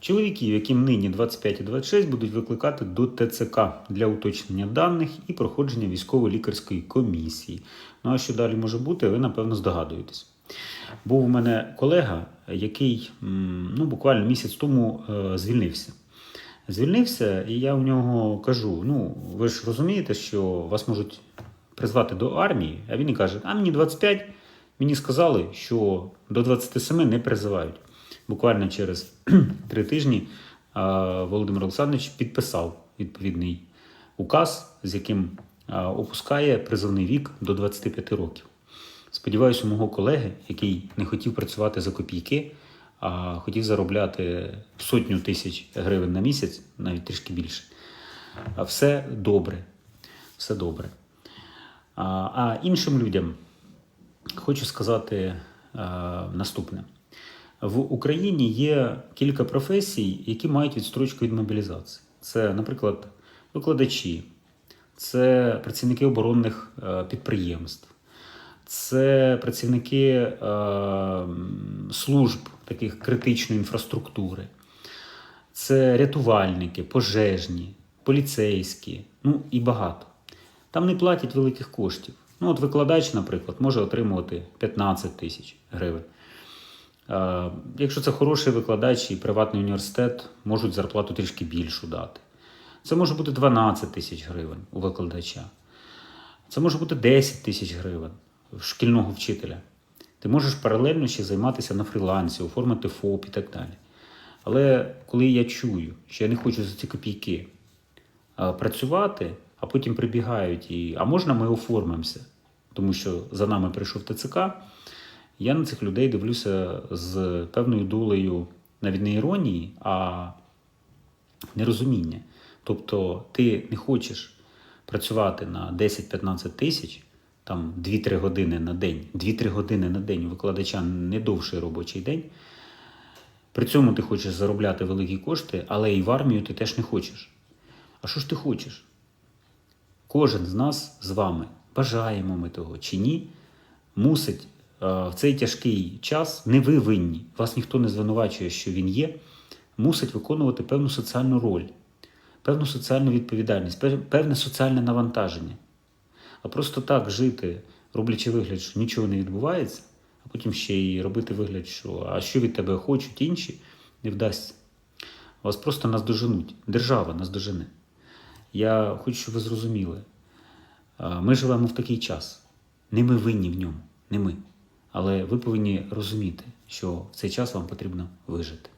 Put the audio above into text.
Чоловіків, яким нині 25 і 26, будуть викликати до ТЦК для уточнення даних і проходження військово-лікарської комісії. Ну а що далі може бути, ви напевно здогадуєтесь. Був у мене колега, який ну, буквально місяць тому е, звільнився. Звільнився, і я у нього кажу: ну, ви ж розумієте, що вас можуть призвати до армії, а він і каже: а мені 25, мені сказали, що до 27 не призивають. Буквально через три тижні Володимир Олександрович підписав відповідний указ, з яким опускає призовний вік до 25 років. Сподіваюся, мого колеги, який не хотів працювати за копійки, а хотів заробляти сотню тисяч гривень на місяць, навіть трішки більше. Все добре. Все добре. А іншим людям хочу сказати наступне: в Україні є кілька професій, які мають відстрочку від мобілізації. Це, наприклад, викладачі, це працівники оборонних е, підприємств, це працівники е, служб таких критичної інфраструктури, це рятувальники, пожежні, поліцейські, ну і багато. Там не платять великих коштів. Ну, от викладач, наприклад, може отримувати 15 тисяч гривень. Е, Якщо це хороший викладач і приватний університет, можуть зарплату трішки більшу дати. Це може бути 12 тисяч гривень у викладача. Це може бути 10 тисяч гривень шкільного вчителя. Ти можеш паралельно ще займатися на фрілансі, оформити ФОП і так далі. Але коли я чую, що я не хочу за ці копійки працювати, а потім прибігають і а можна ми оформимося, тому що за нами прийшов ТЦК, я на цих людей дивлюся з певною долею навіть не іронії, а нерозуміння. Тобто ти не хочеш працювати на 10-15 тисяч, там 2-3 години на день, 2-3 години на день у викладача не довший робочий день. При цьому ти хочеш заробляти великі кошти, але і в армію ти теж не хочеш. А що ж ти хочеш? Кожен з нас з вами, бажаємо ми того чи ні, мусить в цей тяжкий час, не ви винні, вас ніхто не звинувачує, що він є, мусить виконувати певну соціальну роль, певну соціальну відповідальність, певне соціальне навантаження. А просто так жити, роблячи вигляд, що нічого не відбувається, а потім ще й робити вигляд, що а що від тебе хочуть інші, не вдасться. Вас просто наздоженуть. Держава наздожене. Я хочу, щоб ви зрозуміли. Ми живемо в такий час. Не ми винні в ньому, не ми. Але ви повинні розуміти, що в цей час вам потрібно вижити.